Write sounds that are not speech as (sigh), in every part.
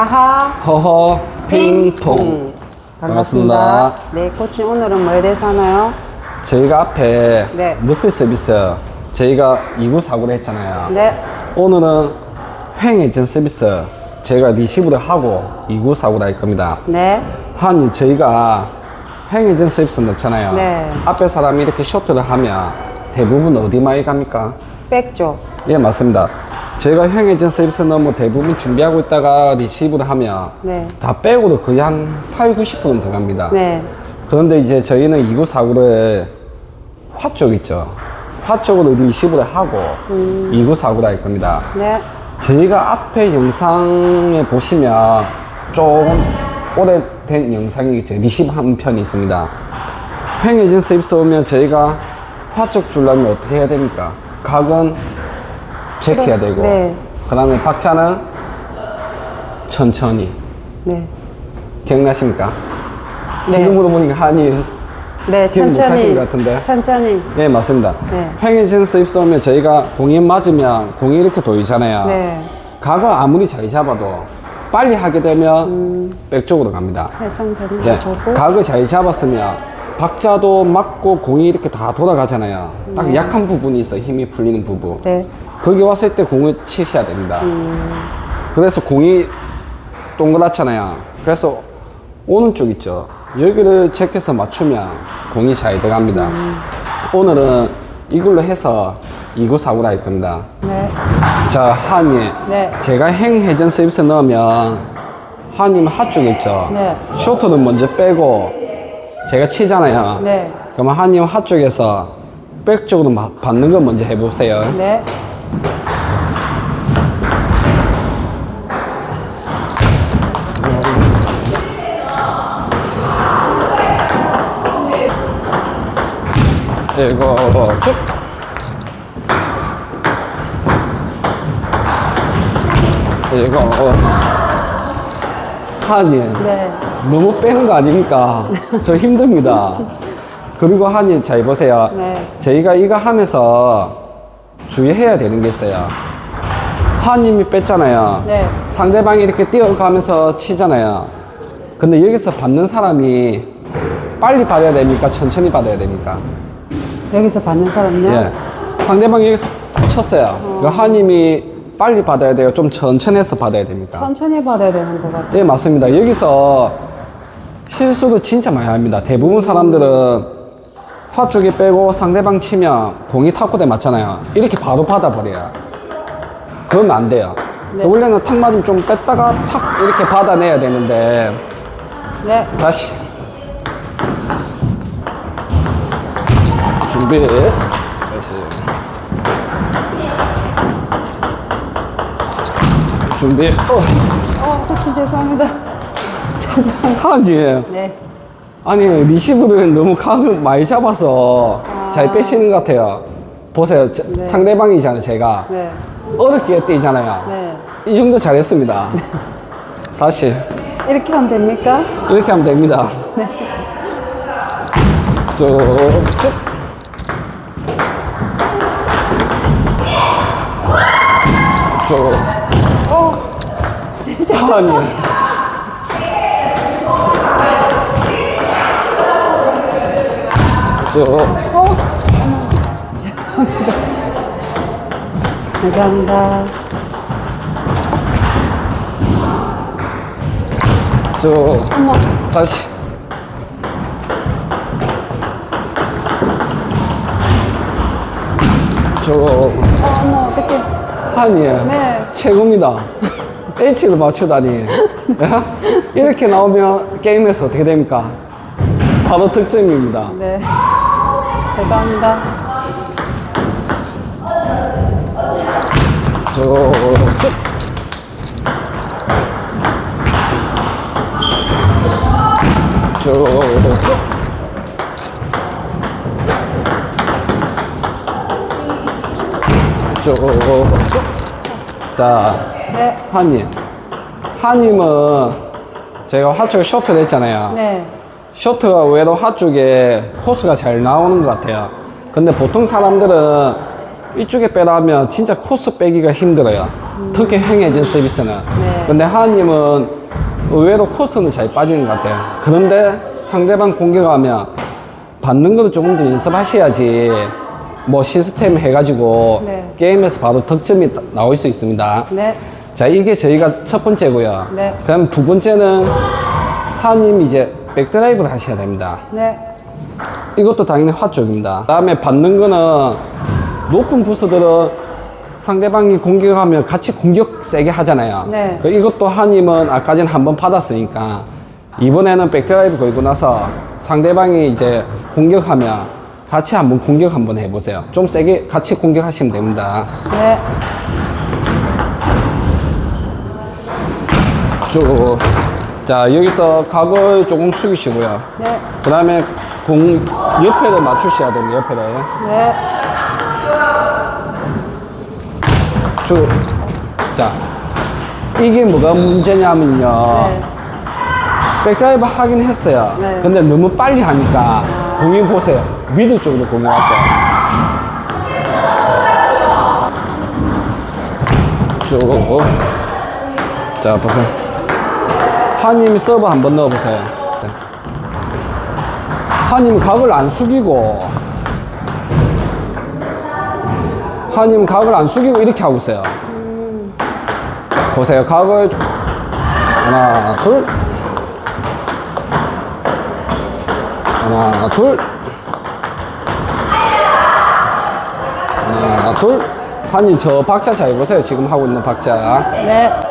하하 허허 핑퐁 반갑습니다. 네, 코치 오늘은 뭐에 대해서 하나요? 저희가 앞에 네. 너클 서비스 저희가 2구 사고를 했잖아요. 네, 오늘은 횡회전 서비스 제가 리시브를 하고 2구 사고를 할 겁니다. 네, 한 저희가 횡회전 서비스 넣잖아요. 네. 앞에 사람이 이렇게 쇼트를 하면 대부분 어디 많이 갑니까? 백조. 예, 맞습니다. 저희가 횡회전 서비스 넣으면 대부분 준비하고 있다가 리시브를 하면 네. 다 빼고도 거의 한 8, 90%는 더 갑니다. 네, 그런데 이제 저희는 2구 사구를 화 쪽 있죠. 화 쪽으로 리시브를 하고 2구 사구를 할 겁니다. 네, 저희가 앞에 영상에 보시면 조금 오래된 영상이겠죠. 리시브 한 편이 있습니다. 횡해진 서비스 오면 저희가 화쪽 주려면 어떻게 해야 됩니까? 각은 체크해야 되고, 네. 그 다음에 박자는 천천히. 네, 기억나십니까? 네. 지금으로 보니까 한이 네, 기억 못 천천히. 하신 것 같은데? 천천히. 네 맞습니다. 네. 횡해진 서비스 오면 저희가 공이 맞으면 공이 이렇게 도이잖아요. 네, 각을 아무리 잘 잡아도 빨리 하게 되면 백 쪽으로 갑니다. 회전되는 네. 거. 각을 잘 잡았으면 박자도 맞고 공이 이렇게 다 돌아가잖아요. 딱 약한 부분이 있어 힘이 풀리는 부분. 네, 거기 왔을 때 공을 치셔야 됩니다. 그래서 공이 동그랗잖아요. 그래서 오는 쪽 있죠. 여기를 체크해서 맞추면 공이 잘 들어갑니다. 오늘은 이걸로 해서 2구 사구를 할 겁니다. 네, 자, 한이. 네. 제가 행 회전 서비스 넣으면 한님 핫쪽에 있죠. 네. 쇼트는 먼저 빼고 제가 치잖아요. 네, 그러면 한님 핫쪽에서 백 쪽으로 마- 받는 거 먼저 해보세요. 네, 이거 쭉. 이거 한이 네, 너무 빼는 거 아닙니까? (laughs) 저 힘듭니다. 그리고 한이 잘 보세요. 네. 저희가 이거 하면서 주의해야 되는 게 있어요. 한님이 뺐잖아요. 네. 상대방이 이렇게 뛰어가면서 치잖아요. 근데 여기서 받는 사람이 빨리 받아야 됩니까? 천천히 받아야 됩니까? 여기서 받는 사람요? 예. 상대방이 여기서 쳤어요. 그 한님이 빨리 받아야 돼요. 좀 천천히 해서 받아야 됩니까? 천천히 받아야 되는 것 같아요. 네, 맞습니다. 여기서 실수를 진짜 많이 합니다. 대부분 사람들은 화 쪽에 빼고 상대방 치면 공이 탁구대 맞잖아요. 이렇게 바로 받아버려요. 그러면 안 돼요. 네. 원래는 탁 맞으면 좀 뺐다가 탁 이렇게 받아내야 되는데 네, 다시 준비 다시 준비 어. 어, 코치 죄송합니다. (laughs) 죄송합니다. 아니 네, 아니 리시브를 너무 각을 많이 잡아서 잘 빼시는 것 같아요. 보세요. 저- 상대방이잖아요 제가. 네, 어렵게 뛰잖아요. 네. 이 정도 잘했습니다. 다시. 이렇게 하면 됩니까? 이렇게 하면 됩니다. 쭉 쭉 쭉 어, 죄송합니다. 아니 쭉 어, 죄송합니다. 감사합니다. 쭉 어머, 다시 쭉 어, 어머, 어떡해. 한이 네. 최고입니다 H를 맞추다니 야? 이렇게 나오면 게임에서 어떻게 됩니까? 바로 득점입니다 네. 쭉. 쭉. 쭉. 쭉. 자, 네. 한님. 한님은 제가 화쪽 쇼트를 했잖아요. 네. 쇼트가 의외로 하 쪽에 코스가 잘 나오는 것 같아요. 근데 보통 사람들은 이쪽에 빼라면 진짜 코스 빼기가 힘들어요. 특히 행해진 서비스는. 네. 근데 하나님은 의외로 코스는 잘 빠지는 것 같아요. 그런데 상대방 공격하면 받는 거를 조금 더 연습하셔야지 뭐 시스템 해가지고 네. 게임에서 바로 득점이 나- 나올 수 있습니다. 네. 자, 이게 저희가 첫 번째고요. 네. 그다음 두 번째는 하나님 이제 백드라이브를 하셔야 됩니다. 네. 이것도 당연히 화 쪽입니다. 다음에 받는 거는 높은 부스들은 상대방이 공격하면 같이 공격 세게 하잖아요. 네. 그 이것도 하님은 아까 전에 한번 받았으니까 이번에는 백드라이브 걸고 나서 상대방이 이제 공격하면 같이 한번 공격 한번 해보세요. 좀 세게 같이 공격하시면 됩니다. 네. 쭉. 자, 여기서 각을 조금 숙이시고요. 네. 그 다음에 공 옆에를 맞추셔야 됩니다. 옆에를. 네. 쭉. 자, 이게 뭐가 문제냐면요. 네. 백드라이브 하긴 했어요. 네. 근데 너무 빨리 하니까 공이 보세요. 미드 쪽으로 공이 왔어요. 쭉. 자, 보세요. 하님 서브 한번 넣어보세요. 네. 하님 각을 안 숙이고, 하님 각을 안 숙이고 이렇게 하고 있어요. 보세요. 각을 하나, 둘. 하나, 둘. 하나, 둘. 한님 저 박자 잘 보세요. 지금 하고 있는 박자. 네.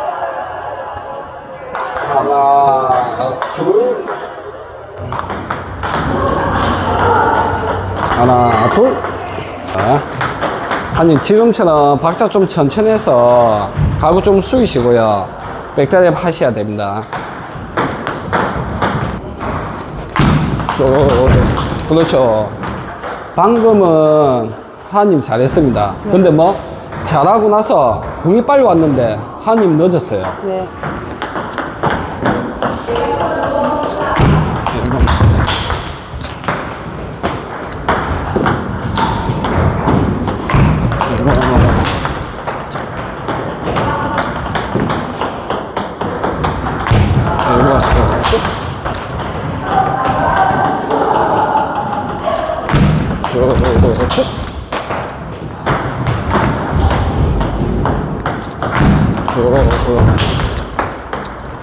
하나, 둘. 자, 한님 지금처럼 박자 좀 천천히 해서 가구 좀 숙이시고요. 백다리 하셔야 됩니다. 쭉. 그렇죠. 방금은 하님 잘했습니다. 근데 뭐 잘하고 나서 공이 빨리 왔는데 하님 늦었어요.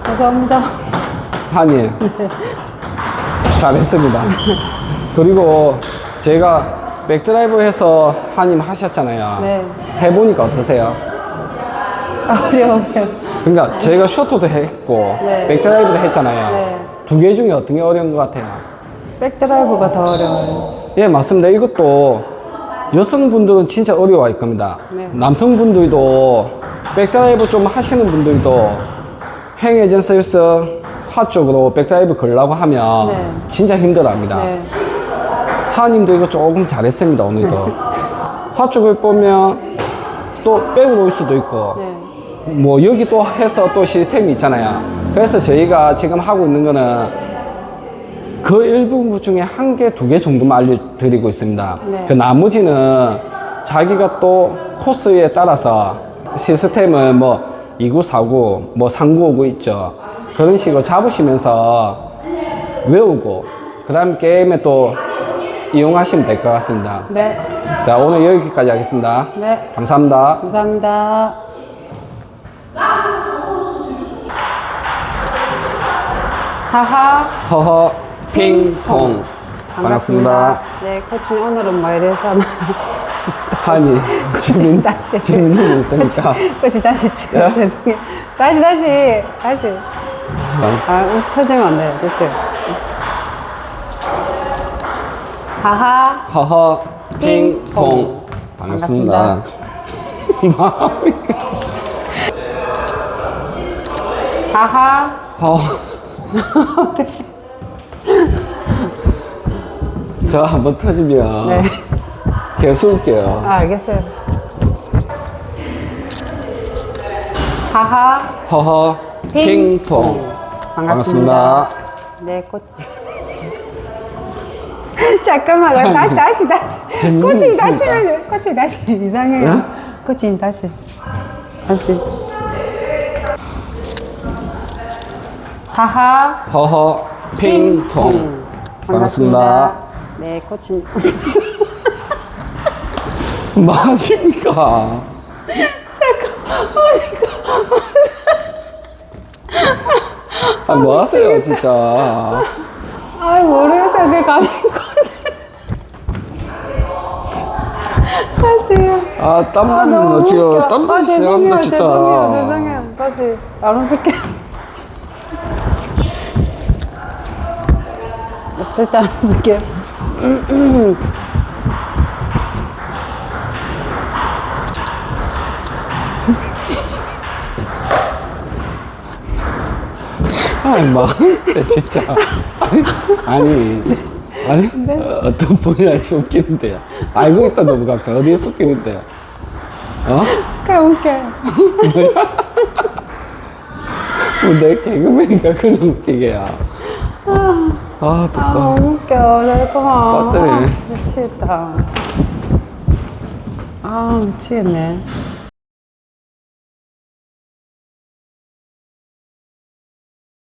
감사합니다. 하니 잘했습니다. 그리고 제가 백드라이브 해서 하님 하셨잖아요. 네. 해보니까 어떠세요? 어려워요. 그러니까 저희가 쇼트도 했고 네. 백드라이브도 했잖아요. 네. 두 개 중에 어떤 게 어려운 것 같아요? 백드라이브가 더 어려워요. 예, 맞습니다. 이것도 여성분들은 진짜 어려워할 겁니다. 네. 남성분들도 백드라이브 좀 하시는 분들도 행에전 서비스 화 쪽으로 백드라이브 걸려고 하면 네. 진짜 힘들어 합니다. 네. 하님도 이거 조금 잘했습니다, 오늘도. (laughs) 화 쪽을 보면 또 빼고 놓을 수도 있고, 네. 뭐 여기 또 해서 또 시스템이 있잖아요. 그래서 저희가 지금 하고 있는 거는 그 일부 중에 한 개, 두 개 정도만 알려드리고 있습니다. 네. 그 나머지는 자기가 또 코스에 따라서 시스템을 뭐 2949, 뭐3959 있죠. 그런 식으로 잡으시면서 외우고, 그 다음 게임에 또 이용하시면 될 것 같습니다. 네. 자, 오늘 여기까지 하겠습니다. 네. 감사합니다. 감사합니다. 하하. 허허, 핑퐁. 반갑습니다. 네, 코치님 오늘은 뭐에 대해서? 하니, 재밌, 다시. 재밌는 거 있으니까. 코치 다시 찍어 예? 죄송해요. 다시 다시 다시. 아, 음, 터지면 안 돼요, 진짜. 하하. 허허, 핑퐁. 반갑습니다. 마음이 하하. 어. (laughs) 저 한번 터지면 네. 계속 웃겨요. 아, 알겠어요. 하하. 허허, 핑퐁. 반갑습니다. 네, 코 (laughs) 잠깐만, 나 다시, 다시, 다시. 재밌는 게 다시 있으니까. 코치 다시. 이상해요. 네? 코치 다시. 다시. 하하. 허허 핑퐁 반갑습니다. 네, 코치. 맞습니까? (laughs) 아, 뭐 하세요, 진짜. 아, 모르겠다. 그게 감인 건데. 다시요. 아, 아, 땀만 너무 나지요. 웃겨. 땀만 아, 죄송해요, 진짜. 죄송해요, 죄송해요. 다시 안 웃을게. 절 대안 웃을게요. 아니, 막, 진짜. 아니, 아니, 네. 어, 어떤 분야에서 웃기는데요. 알고 있다 너무 감사. 어디에서 웃기는데요? 어? 그냥 웃겨. 뭐내 개그맨이니까 그냥 웃기게야. 아, 아, 됐다. 너무 웃겨. 맞다네. 아, 미치겠다. 아, 미치겠네.